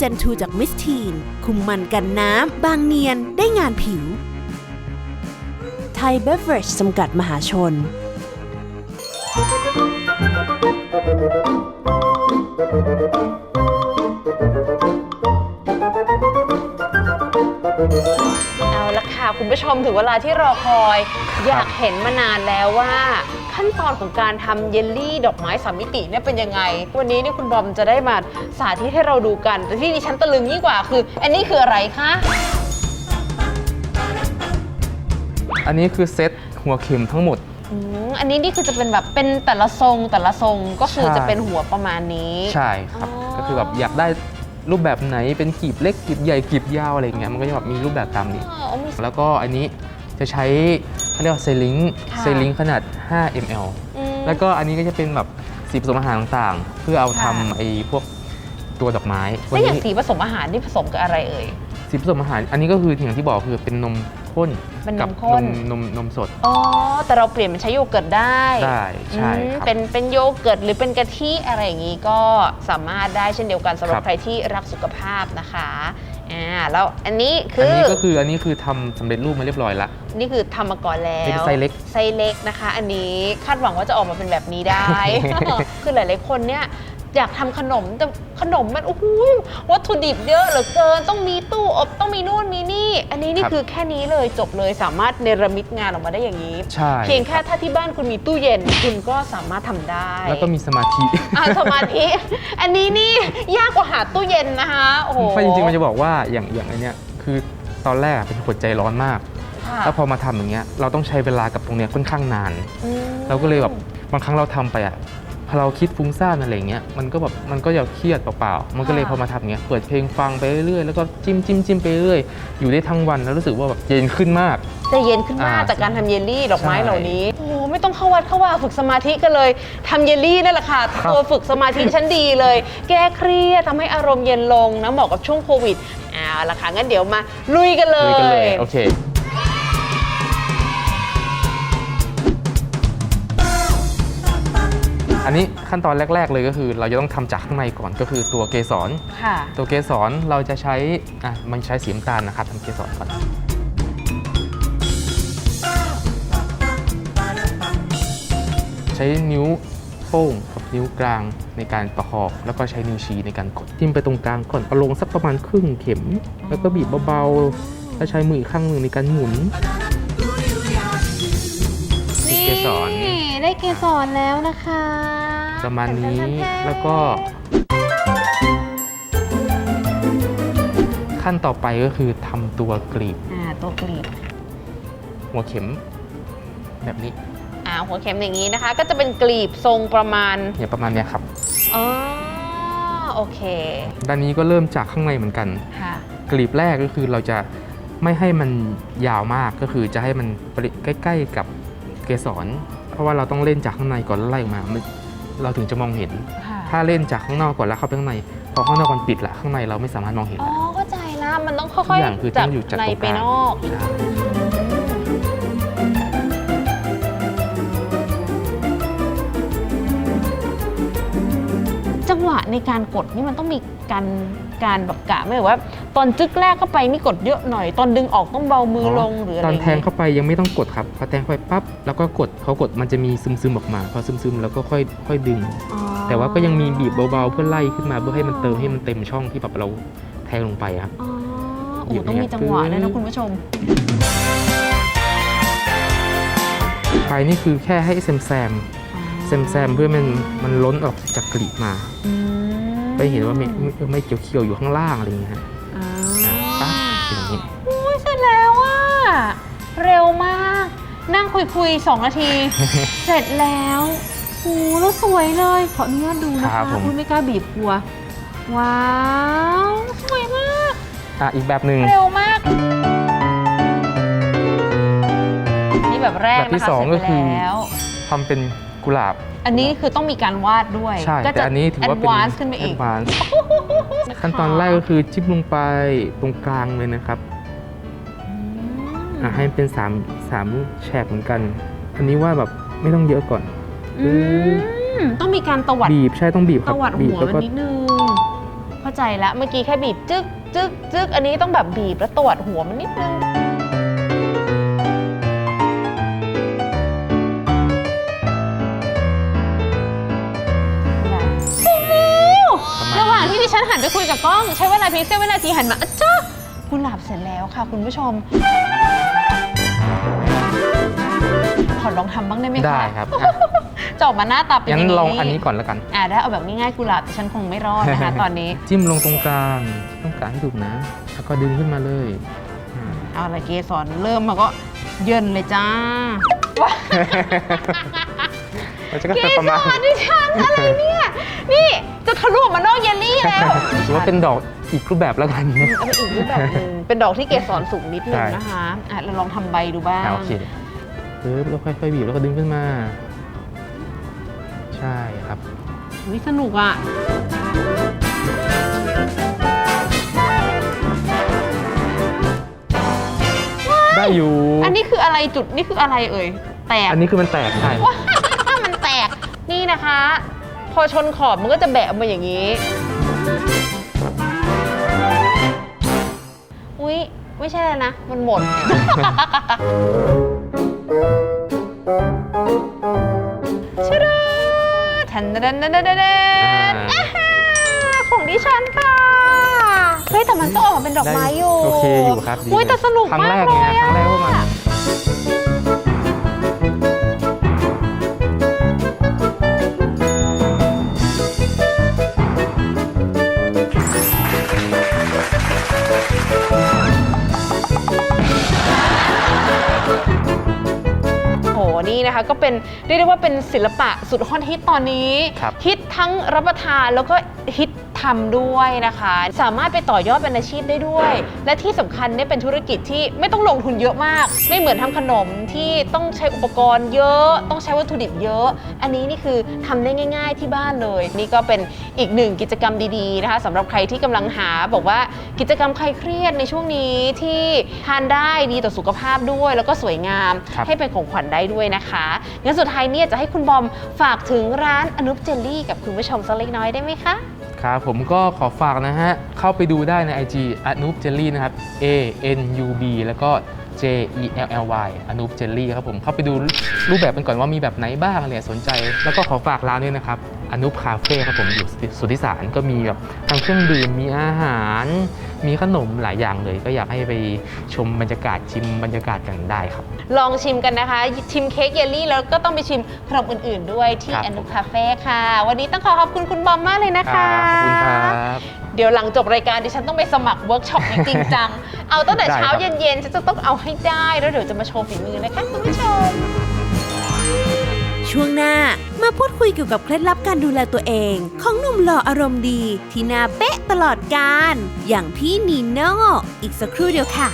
Gen 2จากมิสทีน คุมมันกันน้ำ บางเนียนได้งานผิว ไทยเบเวอร์จจำกัดมหาชน เอาละค่ะ คุณผู้ชมถึงเวลาที่รอคอย อยากเห็นมานานแล้วว่า ขั้นตอนของการทำเยลลี่ดอกไม้สามมิติเนี่ยเป็นยังไง วันนี้เนี่ยคุณบอมจะได้มาสาธิตให้เราดูกัน แต่ที่ดิฉันตะลึงยิ่งกว่าคือ อันนี้คืออะไรคะ อันนี้คือเซตหัวเข็มทั้งหมด อืมอันนี้นี่คือจะเป็นแบบเป็นแต่ละทรงแต่ละทรงก็คือใช่ จะเป็นหัวประมาณนี้ ใช่ครับ อ๋อ ก็คือแบบอยากได้รูปแบบไหนเป็นกีบเล็กกีบใหญ่กีบยาวอะไรอย่างเงี้ยมันก็จะแบบมีรูปแบบตามนี้ อ๋อมีแล้วก็อันนี้จะใช้ เขาเรียกว่าเซลิงค่ะเซลิงขนาด 5 ml อืม แล้วก็อันนี้ก็จะเป็นแบบสีผสมอาหารต่างๆ เพื่อเอาทำค่ะไอ้พวกตัวดอกไม้แล้วอย่างนี้สีผสมอาหารที่ผสมกับอะไรเอ่ย สีผสมอาหาร อันนี้ก็คืออย่างที่บอกคือเป็นนมข้นเป็นนมกัข้นนมนมสดอ๋อ แต่เราเปลี่ยนเป็นใช้โยเกิร์ตได้ได้ใช่อืมครับ เป็นเป็นโยเกิร์ตหรือเป็นกะทิอะไรอย่างนี้ก็สามารถได้เช่นเดียวกันสำหรับครับ ใครที่รักสุขภาพนะคะ อ่าแล้วอันนี้คือันอนี้ก็คืออันนี้คือทำสำเร็จรูปมาเรียบร้อยละ นี่คือทำมาก่อนแล้วเป็นไซส์เล็กไซส์เล็กนะคะ อันนี้คาดหวังว่าจะออกมาเป็นแบบนี้ได้ คือหลายๆคนเนี่ย อยากทำขนมแต่ขนมมันโอ้โหวัตถุดิบเยอะเหลือเกิน ต้องมีตู้อบต้องมีนู่นมีนี่ อันนี้นี่ครับคือแค่นี้เลยจบเลยสามารถเนรมิตงานออกมาได้อย่างนี้ใช่เพียงแค่ถ้าที่บ้านคุณมีตู้เย็นคุณก็สามารถทำได้ แล้วก็มีสมาธิอ่าสมาธิ อันนี้นี่ยากกว่าหาตู้เย็นนะคะโอ้โหเพราะจริงๆมันจะบอกว่าอย่างอย่างอันเนี้ยคือตอนแรกอะเป็นคนใจร้อนมากค่ะแล้วพอมาทำอย่างเงี้ยเราต้องใช้เวลากับตรงเนี้ยค่อนข้างนานอืมเราก็เลยแบบบางครั้งเราทำไปอะ พอเราคิดฟุ้งซ่านอะไรเงี้ยมันก็แบบมันก็จะเครียดเปล่าๆมันก็เลยพอมาทำอย่างเงี้ยเปิดเพลงฟังไปเรื่อยๆแล้วก็จิ้มจิ้มจิ้มไปเรื่อยอยู่ได้ทั้งวันแล้วรู้สึกว่าแบบเย็นขึ้นมาก จะเย็นขึ้นมากอ่าจากการทำเยลลี่ดอกไม้ใช่เหล่านี้โอ้โหไม่ต้องเข้าวัดเข้าวาฝึกสมาธิกันเลยทำเยลลี่นั่นแหละค่ะครับ ตัวฝึกสมาธิชั้นดีเลย แก้เครียดทำให้อารมณ์เย็นลงนะเหมาะกับช่วงโควิดเอาละค่ะงั้นเดี๋ยวมาลุยกันเลลุยกันเลย ย โอเค อันนี้ขั้นตอนแรก ๆ เลยก็คือ เราจะต้องทำจากข้างในก่อนก็คือตัวเกสรค่ะตัวเกสรเราจะใช้อะมันใช้สีน้ำตาลนะครับทำเกสรก่อนใช้นิ้วโป้งกับนิ้วกลางในการประคอบแล้วก็ใช้นิ้วชี้ในการกดจิ้มไปตรงกลางก่อนเอาลงสักประมาณครึ่งเข็ม แล้วก็บีบเบาๆแล้วใช้มืออีกข้างหนึ่งในการหมุนนี่ ได้เกสรแล้วนะคะประมาณนี้แล้วก็ ขั้นต่อไปก็คือทำตัวกลีบ อ่าตัวกลีบหัวเข็ม แบบนี้อ่าหัวเข็มอย่างนี้นะคะ ก็จะเป็นกลีบทรงประมาณเนี่ยประมาณเนี้ยครับ อ๋อโอเคด้านนี้ก็เริ่มจากข้างในเหมือนกัน ค่ะ กลีบแรกก็คือเราจะไม่ให้มันยาวมากก็คือจะให้มันใกล้ๆกับเกสรเพ ราะว่าเราต้องเล่นจากข้างในก่อนแล้วไล่ออกมามันเราถึงจะมองเห็น ค่ะถ้าเล่นจากข้างนอกก่อนแล้วเข้าไปข้างใน พอข้างนอกมันปิดละข้างในเราไม่สามารถมองเห็นอ๋อละ เข้าใจละมันต้องทุค่กอยอย่างคือๆต้องอยู่จากในตรงไปกลางนอกใช่จังหวะในการกดนี่มันต้องมีการการแบบกะไหมว่า ตอนจึกแรกเข้าไปนี่กดเยอะหน่อย ตอนดึงออกต้องเบามือลงหรืออะไรตอนย่าแทงเข้าไปยังไม่ต้องกดครับพอแทงเข้าไปปั๊บแล้วก็กดเขากดมันจะมีซึมๆออกมาพอซึมๆแล้วก็ค่อยค่อยดึงอ๋อแต่ว่าก็ยังมีบีบเบาๆเพื่อไล่ขึ้นมาเพื่อให้มันเติมให้มันเต็มช่องที่แบบเราแทงลงไปครับอ๋อหโอ้ยิบต้องมีเนี่ยจังหวะด้วยปึ๊นะบคุณผู้ชมไปนี่คือแค่ให้แซมแซมแซมแซมเพื่อมันมันล้นออกจากกลีบมาอืมไปเห็นว่าไม่ไม่ไม่เขียวเขียวๆอยู่ข้างล่างอะไรอย่างเงี้ย เร็วมาก นั่งคุยคุยๆสองนาที เสร็จแล้วโอ้แล้วสวยเลย ขออนุญาตดูนะครัคะบผม คุณไม่กล้าบีบกลัว ว้าว สวยมาก อะอีกแบบหนึ่ง เร็วมาก นี่แบบแรกแบบที่นะคะสองเสร็จก็คือไปแล้ว ทำเป็นกุหลาบ อันนี้คือต้องมีการวาดด้วย ใช่ ก็แต่จะอันนี้ถือว่าเป็น advance ขึ้นไปอีก advance ขั้นตอนแรกก็คือจิ้มลงไปตรงกลางเลยนะครับอืม อะให้มันเป็นสามสามแฉกเหมือนกัน อันนี้ว่าแบบไม่ต้องเยอะก่อนอืมต้องมีการตวัดบีบใช่ต้องบีบคตรับวัดบีหับวแล้วมันก็นิดนึงพอาใจแล้วเมื่อกี้แค่บีบจึ๊กจึ๊กจึ๊กอันนี้ต้องแบบบีบแล้วตรวจหัวมันนิดนึงระหว่างที่ดิฉันหันไปคุยกับกล้อง ใช้เวลาเพียงเสี้ยววินาทีหันมาอะจ้ากุหลาบเสร็จแล้วค่ะ คุณผู้ชม ขอลองทำบ้างได้ไหมคะได้ครับอะจะออกมาหน้าตาเป็นงั้ย่านงลองอันนี้ก่อนแล้วกัน อ่าได้เอาแบบง่ายๆกุหลาบดิฉันคงไม่รอดนะคะ ตอนนี้ จิ้มลงตรงกลางต้องกลางให้ถูกนะ แล้วก็ดึงขึ้นมาเลยอ่า เอาละเกสรเริ่มมาก็เยินเลยจ้าว้า มันจะก็เกเป็นประสมาณรดิฉันอะไรเนี่ย นี่จะทะลุออกมานอกเยลลี่แล้วถือว่าเป็นดอกอีกรูปแบบแล้วกัน เอาเป็นอีกรูปแบบหนึ่งเป็นดอกที่เกสรสูงนิดนึงใช่นะคะอะเราลองทำใบดูบ้างอ่าโอเค ปึ๊บแล้วค่อยๆบีบแล้วก็ดึงขึ้นมา ใช่ครับวิสนุกอะ ได้อยู่อันนี้คืออะไรจุดนี่คืออะไรเอ่ย แตกอันนี้คือมันแตกใช่ว้ามันแตก นี่นะคะ พอชนขอบมันก็จะแบะออกมาอย่างนี้ อุ๊ย ไม่ใช่แล้วนะ มันหมด ชะดาทันดันดันดันดันดันอ่าอ่าของดิฉันค่ะเฮ้ยแต่มันก็ออกมาเป็นดอกไม้อยู่โอเคอยู่ครับดีอุ้ยแต่สนุกครั้งมากแรกเลไงยครั้งแรกพวกมัน อะ นี่นะคะก็เป็นเรียกได้ว่าเป็นศิลปะสุดฮอตฮิตตอนนี้ ครับ ฮิตทั้งรับประทานแล้วก็ฮิต ทำด้วยนะคะ สามารถไปต่อยอดเป็นอาชีพได้ด้วย และที่สำคัญเนี่ยเป็นธุรกิจที่ไม่ต้องลงทุนเยอะมาก ไม่เหมือนทำขนมที่ต้องใช้อุปกรณ์เยอะ ต้องใช้วัตถุดิบเยอะ อันนี้นี่คือทำได้ง่าย ๆ ที่บ้านเลย นี่ก็เป็นอีกหนึ่งกิจกรรมดีๆนะคะสำหรับใครที่กำลังหาบอกว่ากิจกรรมคลายเครียดในช่วงนี้ที่ทานได้ดีต่อสุขภาพด้วย แล้วก็สวยงามครับให้เป็นของขวัญได้ด้วยนะคะงั้นสุดท้ายเนี่ยจะให้คุณบอมฝากถึงร้านอนุปเจลลี่ กับคุณผู้ชมสักเล็กน้อยได้ไหมคะ ครับผมก็ขอฝากนะฮะ เข้าไปดูได้ใน IG อนุบเจลลี่นะครับ A N U B แล้วก็ J E L L Y อนุบเจลลี่ครับผมเข้าไปดูรูปแบบกันก่อนว่ามีแบบไหนบ้างเนี่ยสนใจ แล้วก็ขอฝากร้านด้วยนะครับ อนุปคาเฟ่ครับผมอยู่สุทธิสารก็มีแบบทั้งเครื่องดื่มมีอาหาร มีขนมหลายอย่างเลย ก็อยากให้ไปชมบรรยากาศชิมบรรยากาศกันได้ครับ ลองชิมกันนะคะ ชิมเค้กเยลลี่แล้วก็ต้องไปชิมขนมอื่น ๆ ด้วยที่ครับอนุคาเฟ่ค่ะ วันนี้ต้องขอขอบคุณคุณบอมมากเลยนะครัคะบขอบคุณครับเดี๋ยวหลังจบรายการดิฉันต้องไปสมัครเวิร์กช็อปจริงๆจัง เอาตั้งแต่ได้เช้าครับเย็นๆฉันจะต้องเอาให้ได้ แล้วเดี๋ยวจะมาโชว์ฝีมือนะคะคุณผู้ชม ช่วงหน้ามาพูดคุยเกี่ยวกับเคล็ดลับการดูแลตัวเอง ของหนุ่มหล่ออารมณ์ดี ที่น่าเป๊ะตลอดการ อย่างพี่นีโน่อีกสักครู่เดียวค่ะ